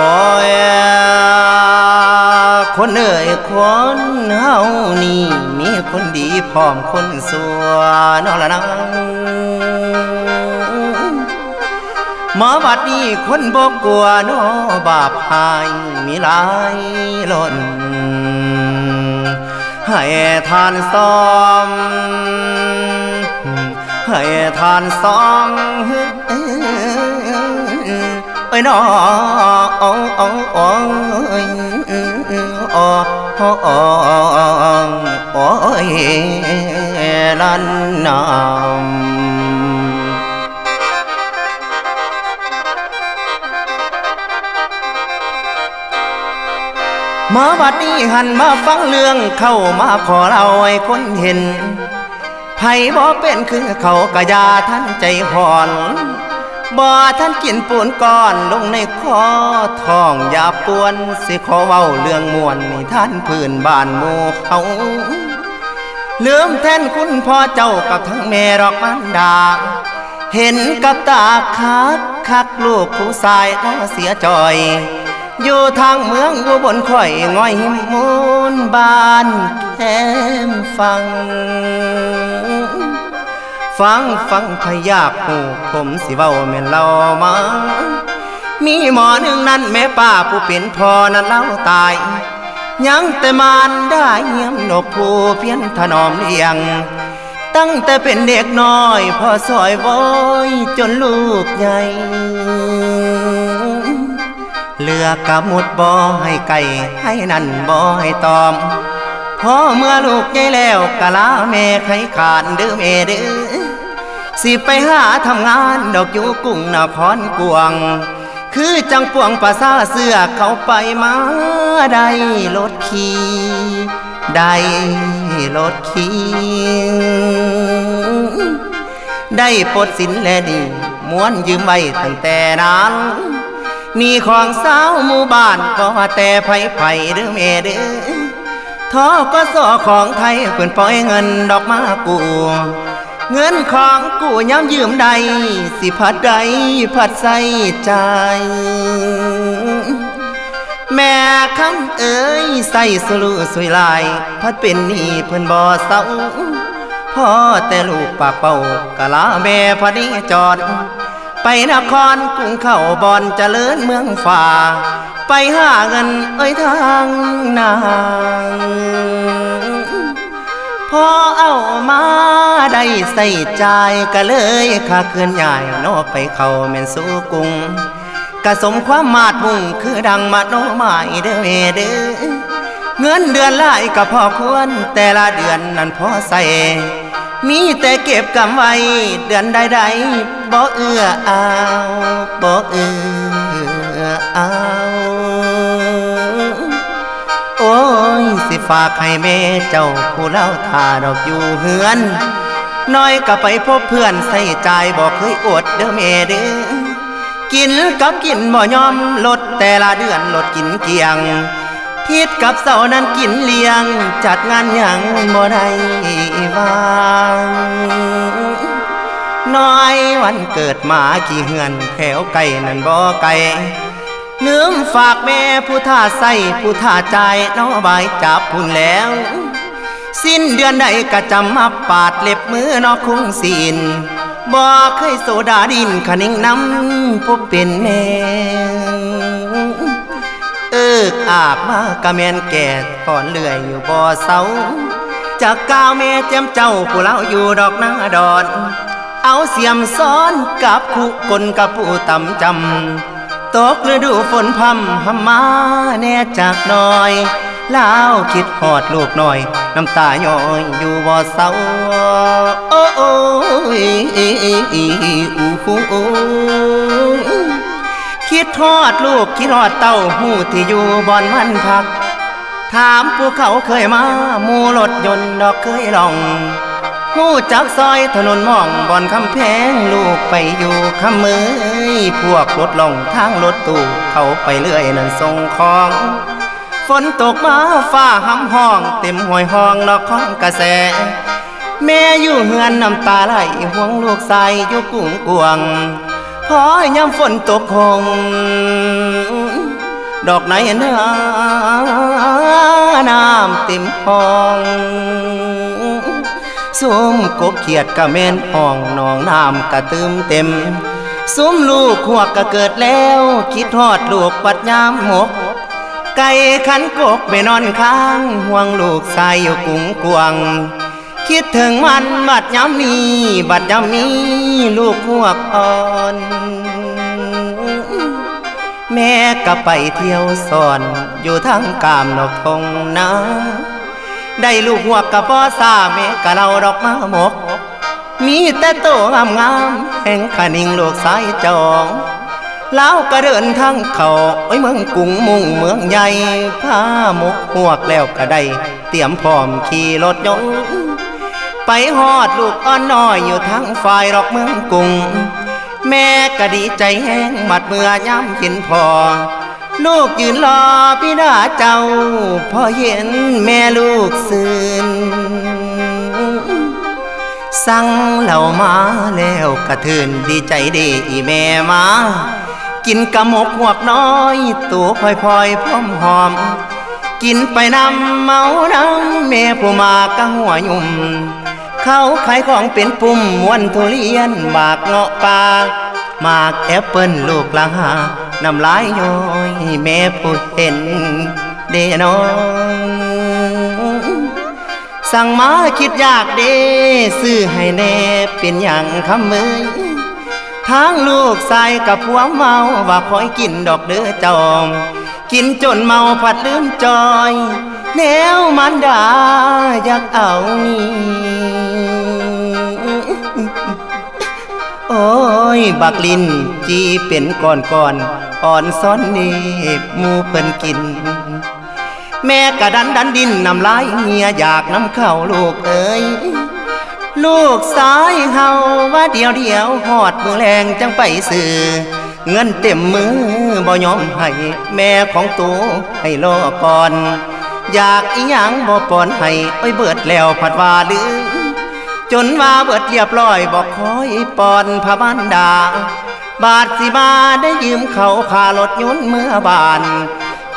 อยคนเอ่ยคนเฮานี่มีคนดีพร้อมคนสัวนอละนังหมอบัดนี้คนบ่กลัวนอบาปหายมีหลายล้นให้ทานซ้อมให้ทานซองเอ้ ยน้อโอ้โอ้โอ้ยโอ้โอ้โอ้โอ้ยลันนามมาบัดนี้หันมาฟังเรื่องเข้ามาขอเราให้คนเห็นไผบ่เป็นคือเขากะยาท่านใจห่อน บ่ท่านกินปูนก้อนลงในคอท้องอย่าปวน สิขอเว้าเรื่องมวนนี่ท่านพื้นบ้านหมู่เขาลืมแทนคุณพ่อเจ้ากับทั้งแม่รอกมันดา เห็นกับตาคักคักลูกผู้ชายน้อเสียจอย อยู่ทางเมืองอุบลข่อยง่อยหิมมูนบ้านแคมฟัง ฟังฟังพยากหูผมสิเว้าแม่นเล่ามา มีหมอหนึ่งนั้นแม่ป้าผู้เป็นพ่อนั้นเล่าตาย ยังแต่มานได้เยี่ยมนกผู้เพี้ยนถนอมเลี้ยง ตั้งแต่เป็นเด็กน้อยพ่อซอยโวยจนลูกใหญ่เลือกกะมุดบ่อให้ไก่ให้นั่นบ่อให้ตอมพอเมื่อลูกใหญ่แล้วกะลาแม่ไขขานเด้อแม่เด้อ สิไปหาทำงานดอกอยู่กรุงนครกวง คือจังปวงภาษาเสื้อเขาไปมาได้รถขี่ได้รถขี่ได้ปลดสินและดีม้วนยืมไว้ตั้งแต่นั้นนี่ของสาวหมู่บ้านก็แต่ไผ่ไผเด้อแม่เด้อทอก็สอของไทยเพิ่นปล่อยเงินดอกมากู เงินของกูย้ำยืมใด สิพัดใดพัดใส่ใจแม่คำเอ้ยใส่สลุสวยลาย พัดเป็นนี่เพิ่นบ่เศร้าพ่อแต่ลูกปากเป่ากะลาแม่พอดีจอด ไปนครกรุงเข้าบอนเจริญเมืองฝ่า ไปหาเงินเอ้ยทางนางพ่อเอามา ได้ใส่ใจก็เลยขาเคือนใหญ่นอไปเข้าแม่นสู่กรุงกระสมความมาดมุ่งคือดังมาโนหมายเด้อเวเด้อเงินเดือนหลายก็พอควร แต่ละเดือนนั้นพอใส่มีแต่เก็บกำไว้ เดือนใดๆบ่เอื้อเอาบ่เอื้อเอาโอ้ย สิฝากให้แม่เจ้าผู้เล่าทาดอกอยู่เฮือน น้อยก็ไปพบเพื่อนใส่ใจบอกเคยอดเด้อแม่เด้อกินกับกินบ่ยอมลดแต่ละเดือนลดกินเกียงพิษกับเสานั้นกินเลี้ยง จัดงานหยังบ่ได้วางน้อยวันเกิดหมากี่เฮือนแถวไก่นั่นบ่ไก่ลืมฝากแม่ผู้ท่าใส่ผู้ท่าใจน้อบายจับพุ่นแล้ว สิ้นเดือนใดก็จำมาปาดเล็บมือนอกคุ้งสินบ่เคยโซดาดินขนิ่งน้ำผู้เป็นแม่เอิกอากมากะแมนแก่ก่อนเลื่อยอยู่บ่อเสาจากก้าวแม่เจ้มเจ้าผู้เล่าอยู่ดอกนาดอน เอาเสียมซ้อนกับคู่กลกับผู้ต่ำจำตกฤดูฝนพำหำมาแน่จากหน้อย ลาวคิดหอดลูกหน่อย น้ำตาย้อยอยู่บ่อเสาโอ้โอ้ยอู้หูโอ้คิดทอดลูกคิดทอดเต้าหูที่อยู่บอนมันพัก ถามผู้เขาเคยมาหมู่รถยนต์ดอกเคยลองหูจักซอยถนนมองบอนคำแพงลูกไปอยู่คำมือพวกรถลงทางรถตู้เขาไปเรื่อยนั่นส่งของ ฝนตกมาฟ้าห้ำห้อง เต็มห้วยห้องนอกของกระแส แม่อยู่เฮือนน้ำตาไหลห่วงลูกใสอยู่กุ้งกวงพอยามฝนตกคง ดอกไหนนาน้ำเต็มห้องสุมกบเขียดกะเมนห้องนองน้ำกะตืมเต็มสุมลูกหัวกกะเกิดแล้ว คิดทอดลูกปัดยามหมก ไก่ขันกกไปนอนค้างห่วงลูกใส่อยู่กุ้งกวางคิดถึงมันบัดยามนี้บัดยามนี้ลูกหัวกอ่อน แม่ก็ไปเที่ยวสอนอยู่ทางกามนอกทงนาได้ลูกหัวกกับพ่อซาแม่กะเราดอกมาหมก มีแต่โตงามงามแห่งขนิ่งลูกสายจอง แล้วก็เดินทางเขาไอ้เมืองกรุงมุ่งเมืองใหญ่พาหมกหวกแล้วก็ได้ เตรียมพร้อมขี่รถยนต์ไปฮอดลูกอ่อนน้อยอยู่ทางฝ่ายรอกเมืองกรุงแม่ก็ดีใจแห้งหมัดเมื่อย่ำเห็นพอลูกยืนรอพี่ดาเจ้า พอเห็นแม่ลูกซื่นสั่งเหล่ามาแล้วกระเทือนดีใจดีแม่มา กินกะหมกหวกน้อย ตัวพลอยพอยพร้อมหอม กินไปนำเมาน้ำแม่ผู้มากะหัวยุ่ม เขาขายของเป็นปุ่มมวนทุเรียนหมากเงาะปลาหมากแอปเปิ้ลลูกละหาน้ำลายย้อยแม่ผู้เห็นเดนองสั่งมาคิดอยากเด้ซื้อให้แน่เป็นอย่างคำมือ ทางลูกใส่กับผัวเมาว่าคอยกินดอกเด้อจอม กินจนเมาผัดลืมจอย แนวมันดาอยากเอานี่โอ้ย บักลินจีเป็นก่อนก่อนอ่อนซ้อนเนบมูเพิ่นกิน แม่กระดันดันดินน้ำลายเหียอยากน้ำเข้าลูกเอ้ย ลูกสายเฮาว่าเดียวเดียวหอดมือแรงจังไปซื้อเงินเต็มมือบ่ยอมให้แม่ของตัวให้รอก่อน อยากอีหยังบ่ปอนให้ไอ้ยเบิดแล้วผัดว่าลือจนว่าเบิดเรียบร้อยบอกคอยปอนพระบันดา บาทสิบาได้ยืมเขาพารถยนต์เมื่อบาน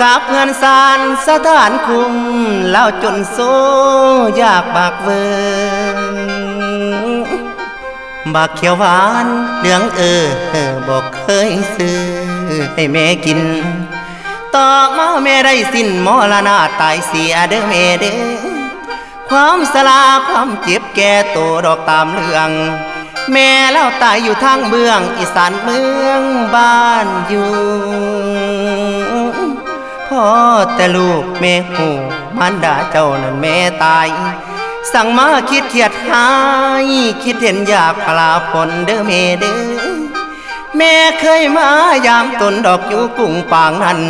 กับเพื่อนสารสถานคุมแล้วจนโซอยากบากเวิง บักเขียวหวานเหลืองเออบอกเคยซื้อให้แม่กินต่อมาแม่ได้สิ้นมรณะตายเสียเด้อแม่เด้อความสลาความเจ็บแก่ตัวดอกตามเรื่อง แม่เล่าตายอยู่ทางเบื้อง อีสานเมืองบ้านอยู่พ่อแต่ลูกแม่หูมันดาเจ้านั้นแม่ตาย สั่งมาคิดเขียดหายคิดเห็นอยากพลาผลเด้อแม่เด้อแม่เคยมายามตนดอกอยู่กุ้งปางนั้น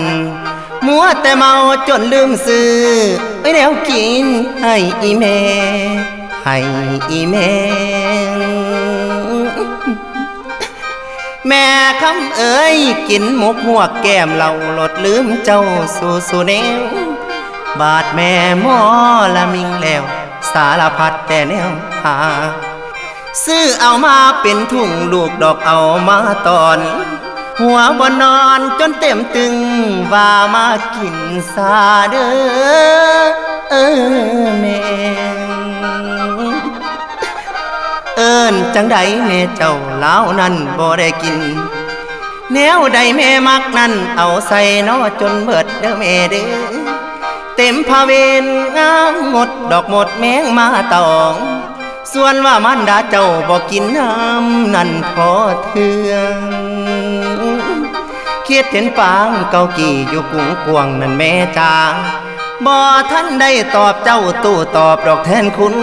มัวแต่เมาจนลืมซื้อไว้แนวกินให้อีแม่ให้อีแม่แม่คำเอ๋ยกินหมกหัวแก้มเราหลดลืมเจ้าสู่สู่แนวบาดแม่หมอละมิงแล้ว สารพัดแต่แนวหาซื้อเอามาเป็นถุงลูกดอกเอามาตอน หัวบนนอนจนเต็มตึงว่ามากินซาเด้อเออแม่เอิ้นจังใดแม่เจ้าเล้านั้นบ่ได้กิน แนวใดแม่มักนั้นเอาใส่นอจนเบิดเด้อแม่เด้อ เต็มพาเวนงามหมดดอกหมดแมงมาตอง ส่วนว่ามันดาเจ้าบอกกินน้ำนั่นพอเทืองเคียดเห็นปางเกากี่อยู่กุ้งกวางนั่นแม่จาบ่ท่านได้ตอบเจ้าตู้ตอบดอกแทนคุณ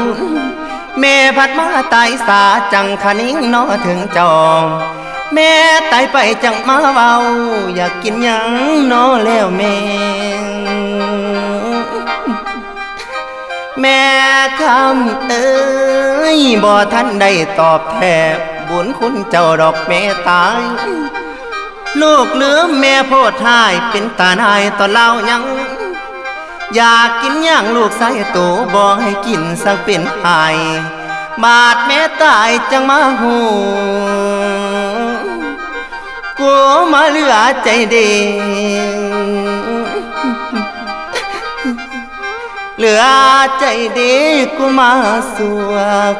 แม่พัดมาตายสาจังคนิ่งนอถึงจองแม่ตายไปจังมาเว้าอยากกินยังนอแล้วแม่ แม่คำเอ้ยบ่ท่านได้ตอบแทบบุญคุณเจ้าดอกแม่ตาย ลูกเหลือแม่โพดทายเป็นตาหนายตอนเล่ายัง อยากกินย่างลูกใส่ตัวบ่ให้กินสักเป็นหายบาดแม่ตายจังมาหูกลัวมาเหลือใจเด็ก เหลือใจดีกูมาสัว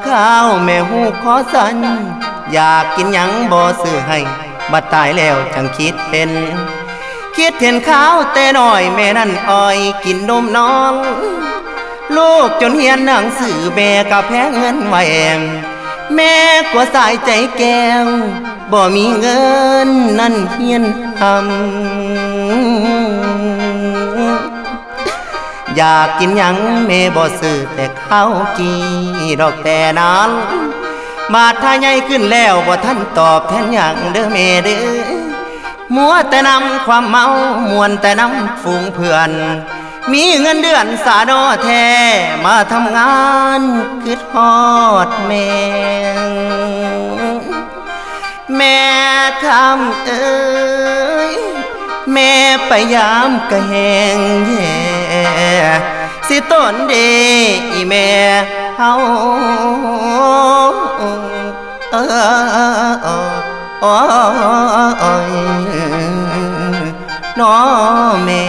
ข้าวแม่หูขอสัน อยากกินหยังบ่ซื้อให้ บัดตายแล้วจังคิดเห็น คิดเห็นข้าวแต่น้อยแม่นั่นอ้อยกินนมน้อง ลูกจนเฮียนหนังสือแม่กับแพงเงินไว้แอมแม่กลัวสายใจแก้ว บ่มีเงินนั่นเฮียนทำ อยากกินหยังแม่บ่ซื้อแต่ข้าวกีดอกแต่นั้นบาทถ้าใหญ่ขึ้นแล้วบ่ท่านตอบแทนหยังเด้อแม่เด้อมัวแต่นำความเมามวนแต่นำฝูงเพื่อน มีเงินเดือนสาดอแท้มาทำงานคิดฮอดแม่แม่คำเอ้ยแม่ไปยามกะแหงแย่ สิต้นเดอีแม่เฮาเออโอ้ยน้อแม่เอ้